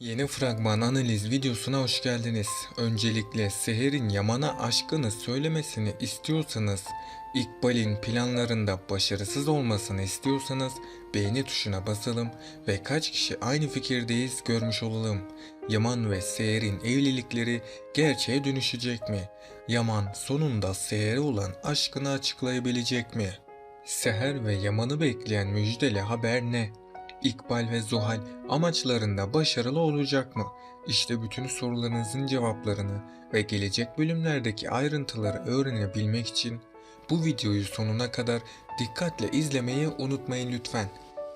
Yeni fragman analiz videosuna hoş geldiniz. Öncelikle Seher'in Yaman'a aşkını söylemesini istiyorsanız, İkbal'in planlarında başarısız olmasını istiyorsanız beğeni tuşuna basalım ve kaç kişi aynı fikirdeyiz görmüş olalım. Yaman ve Seher'in evlilikleri gerçeğe dönüşecek mi? Yaman sonunda Seher'e olan aşkını açıklayabilecek mi? Seher ve Yaman'ı bekleyen müjdeli haber ne? İkbal ve Zuhal amaçlarında başarılı olacak mı? İşte bütün sorularınızın cevaplarını ve gelecek bölümlerdeki ayrıntıları öğrenebilmek için bu videoyu sonuna kadar dikkatle izlemeyi unutmayın lütfen.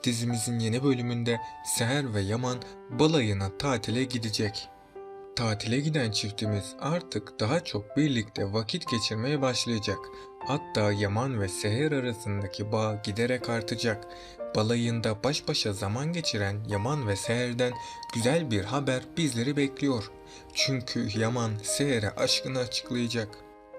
Dizimizin yeni bölümünde Seher ve Yaman balayına tatile gidecek. Tatile giden çiftimiz artık daha çok birlikte vakit geçirmeye başlayacak. Hatta Yaman ve Seher arasındaki bağ giderek artacak. Balayında baş başa zaman geçiren Yaman ve Seher'den güzel bir haber bizleri bekliyor. Çünkü Yaman Seher'e aşkını açıklayacak.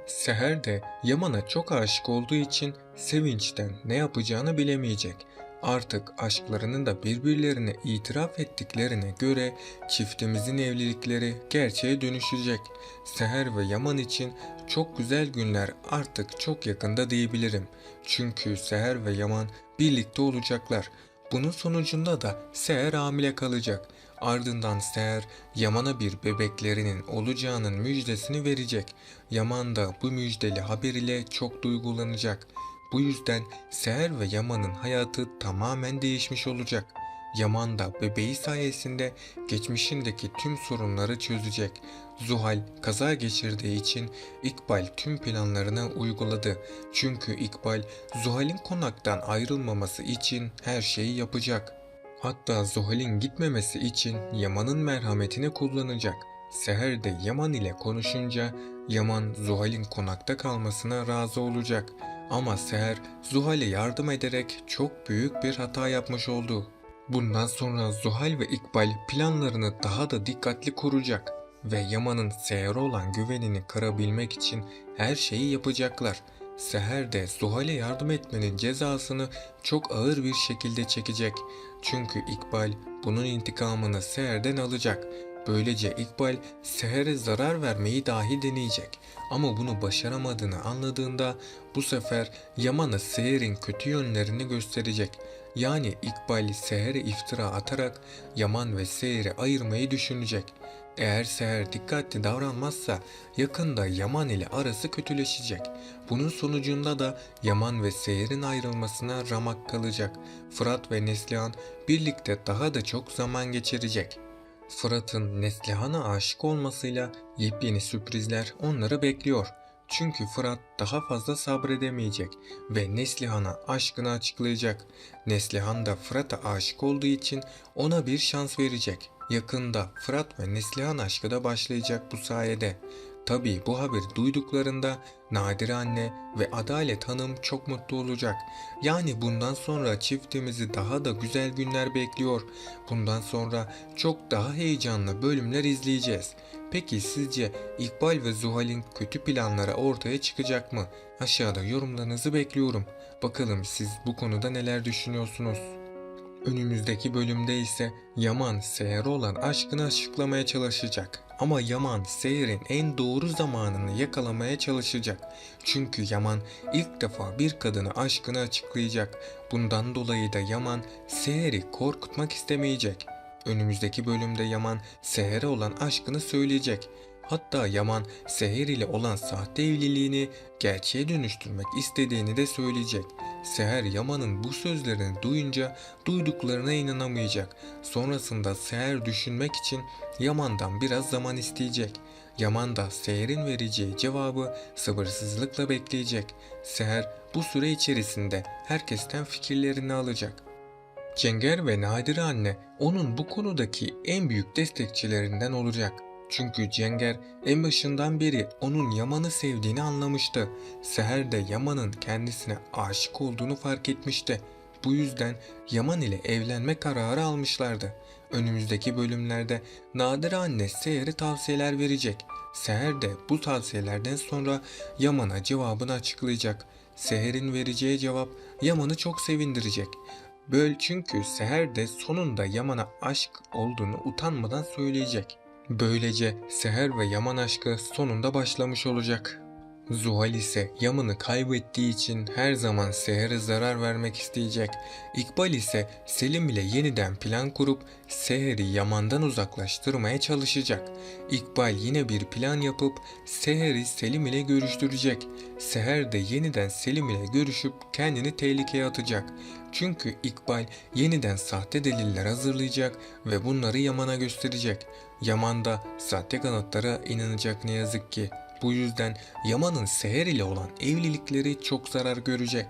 Seher de Yaman'a çok aşık olduğu için sevinçten ne yapacağını bilemeyecek. Artık aşklarını da birbirlerine itiraf ettiklerine göre çiftimizin evlilikleri gerçeğe dönüşecek. Seher ve Yaman için çok güzel günler artık çok yakında diyebilirim. Çünkü Seher ve Yaman birlikte olacaklar. Bunun sonucunda da Seher hamile kalacak. Ardından Seher Yaman'a bir bebeklerinin olacağının müjdesini verecek. Yaman da bu müjdeli haber ile çok duygulanacak. Bu yüzden Seher ve Yaman'ın hayatı tamamen değişmiş olacak. Yaman da bebeği sayesinde geçmişindeki tüm sorunları çözecek. Zuhal kaza geçirdiği için İkbal tüm planlarını uyguladı. Çünkü İkbal Zuhal'in konaktan ayrılmaması için her şeyi yapacak. Hatta Zuhal'in gitmemesi için Yaman'ın merhametini kullanacak. Seher de Yaman ile konuşunca Yaman Zuhal'in konakta kalmasına razı olacak. Ama Seher Zuhal'e yardım ederek çok büyük bir hata yapmış oldu. Bundan sonra Zuhal ve İkbal planlarını daha da dikkatli kuracak ve Yaman'ın Seher'e olan güvenini kırabilmek için her şeyi yapacaklar. Seher de Zuhal'e yardım etmenin cezasını çok ağır bir şekilde çekecek. Çünkü İkbal bunun intikamını Seher'den alacak. Böylece İkbal Seher'e zarar vermeyi dahi deneyecek. Ama bunu başaramadığını anladığında bu sefer Yaman'a Seher'in kötü yönlerini gösterecek. Yani İkbal Seher'e iftira atarak Yaman ve Seher'i ayırmayı düşünecek. Eğer Seher dikkatli davranmazsa yakında Yaman ile arası kötüleşecek. Bunun sonucunda da Yaman ve Seher'in ayrılmasına ramak kalacak. Fırat ve Neslihan birlikte daha da çok zaman geçirecek. Fırat'ın Neslihan'a aşık olmasıyla yepyeni sürprizler onları bekliyor. Çünkü Fırat daha fazla sabredemeyecek ve Neslihan'a aşkını açıklayacak. Neslihan da Fırat'a aşık olduğu için ona bir şans verecek. Yakında Fırat ve Neslihan aşkı da başlayacak bu sayede. Tabii bu haberi duyduklarında Nadire anne ve Adalet Hanım çok mutlu olacak. Yani bundan sonra çiftimizi daha da güzel günler bekliyor. Bundan sonra çok daha heyecanlı bölümler izleyeceğiz. Peki sizce İkbal ve Zuhal'in kötü planları ortaya çıkacak mı? Aşağıda yorumlarınızı bekliyorum. Bakalım siz bu konuda neler düşünüyorsunuz? Önümüzdeki bölümde ise Yaman Seher'e olan aşkını açıklamaya çalışacak. Ama Yaman Seher'in en doğru zamanını yakalamaya çalışacak. Çünkü Yaman ilk defa bir kadına aşkını açıklayacak. Bundan dolayı da Yaman Seher'i korkutmak istemeyecek. Önümüzdeki bölümde Yaman Seher'e olan aşkını söyleyecek. Hatta Yaman Seher ile olan sahte evliliğini gerçeğe dönüştürmek istediğini de söyleyecek. Seher Yaman'ın bu sözlerini duyunca duyduklarına inanamayacak. Sonrasında Seher düşünmek için Yaman'dan biraz zaman isteyecek. Yaman da Seher'in vereceği cevabı sabırsızlıkla bekleyecek. Seher bu süre içerisinde herkesten fikirlerini alacak. Cenger ve Nadire anne onun bu konudaki en büyük destekçilerinden olacak. Çünkü Cenger en başından beri onun Yaman'ı sevdiğini anlamıştı. Seher de Yaman'ın kendisine aşık olduğunu fark etmişti. Bu yüzden Yaman ile evlenme kararı almışlardı. Önümüzdeki bölümlerde Nadire anne Seher'e tavsiyeler verecek. Seher de bu tavsiyelerden sonra Yaman'a cevabını açıklayacak. Seher'in vereceği cevap Yaman'ı çok sevindirecek. Böyle çünkü Seher de sonunda Yaman'a aşk olduğunu utanmadan söyleyecek. Böylece Seher ve Yaman aşkı sonunda başlamış olacak. Zuhal ise Yaman'ı kaybettiği için her zaman Seher'e zarar vermek isteyecek. İkbal ise Selim ile yeniden plan kurup Seher'i Yaman'dan uzaklaştırmaya çalışacak. İkbal yine bir plan yapıp Seher'i Selim ile görüştürecek. Seher de yeniden Selim ile görüşüp kendini tehlikeye atacak. Çünkü İkbal yeniden sahte deliller hazırlayacak ve bunları Yaman'a gösterecek. Yaman da sahte kanıtlara inanacak ne yazık ki. Bu yüzden Yaman'ın Seher ile olan evlilikleri çok zarar görecek.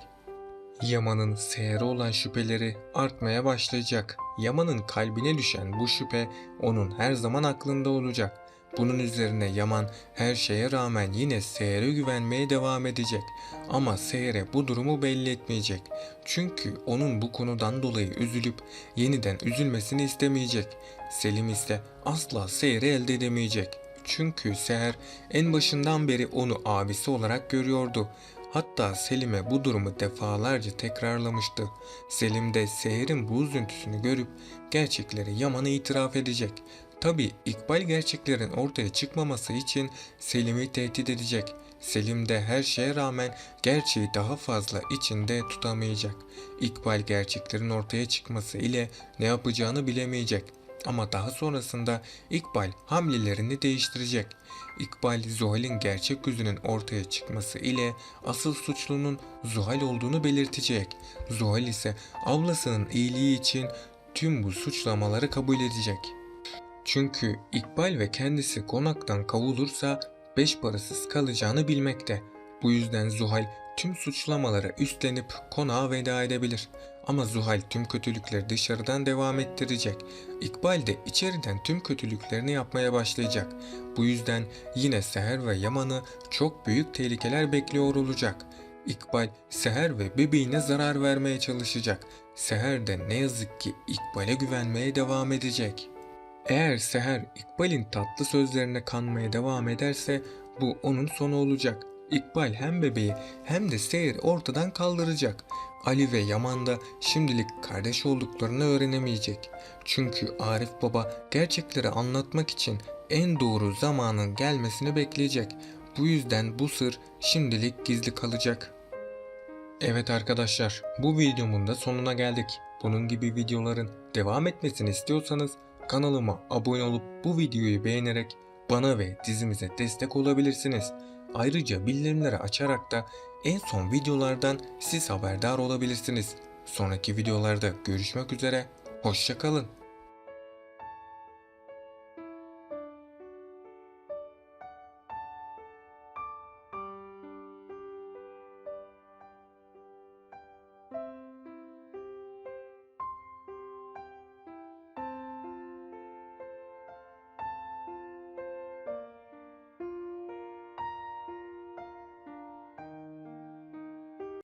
Yaman'ın Seher'e olan şüpheleri artmaya başlayacak. Yaman'ın kalbine düşen bu şüphe onun her zaman aklında olacak. Bunun üzerine Yaman her şeye rağmen yine Seher'e güvenmeye devam edecek. Ama Seher'e bu durumu belli etmeyecek. Çünkü onun bu konudan dolayı üzülüp yeniden üzülmesini istemeyecek. Selim ise asla Seher'i elde edemeyecek. Çünkü Seher en başından beri onu abisi olarak görüyordu. Hatta Selim'e bu durumu defalarca tekrarlamıştı. Selim de Seher'in bu üzüntüsünü görüp gerçekleri Yaman'a itiraf edecek. Tabi İkbal gerçeklerin ortaya çıkmaması için Selim'i tehdit edecek. Selim de her şeye rağmen gerçeği daha fazla içinde tutamayacak. İkbal gerçeklerin ortaya çıkması ile ne yapacağını bilemeyecek. Ama daha sonrasında İkbal hamlelerini değiştirecek. İkbal Zuhal'in gerçek yüzünün ortaya çıkması ile asıl suçlunun Zuhal olduğunu belirtecek. Zuhal ise ablasının iyiliği için tüm bu suçlamaları kabul edecek. Çünkü İkbal ve kendisi konaktan kovulursa beş parasız kalacağını bilmekte. Bu yüzden Zuhal tüm suçlamaları üstlenip konağa veda edebilir. Ama Zuhal tüm kötülükleri dışarıdan devam ettirecek. İkbal de içeriden tüm kötülüklerini yapmaya başlayacak. Bu yüzden yine Seher ve Yaman'ı çok büyük tehlikeler bekliyor olacak. İkbal Seher ve bebeğine zarar vermeye çalışacak. Seher de ne yazık ki İkbal'e güvenmeye devam edecek. Eğer Seher İkbal'in tatlı sözlerine kanmaya devam ederse bu onun sonu olacak. İkbal hem bebeği hem de Seher'i ortadan kaldıracak. Ali ve Yaman da şimdilik kardeş olduklarını öğrenemeyecek. Çünkü Arif Baba gerçekleri anlatmak için en doğru zamanın gelmesini bekleyecek. Bu yüzden bu sır şimdilik gizli kalacak. Evet arkadaşlar, bu videomun da sonuna geldik. Bunun gibi videoların devam etmesini istiyorsanız kanalıma abone olup bu videoyu beğenerek bana ve dizimize destek olabilirsiniz. Ayrıca bildirimleri açarak da en son videolardan siz haberdar olabilirsiniz. Sonraki videolarda görüşmek üzere, hoşçakalın.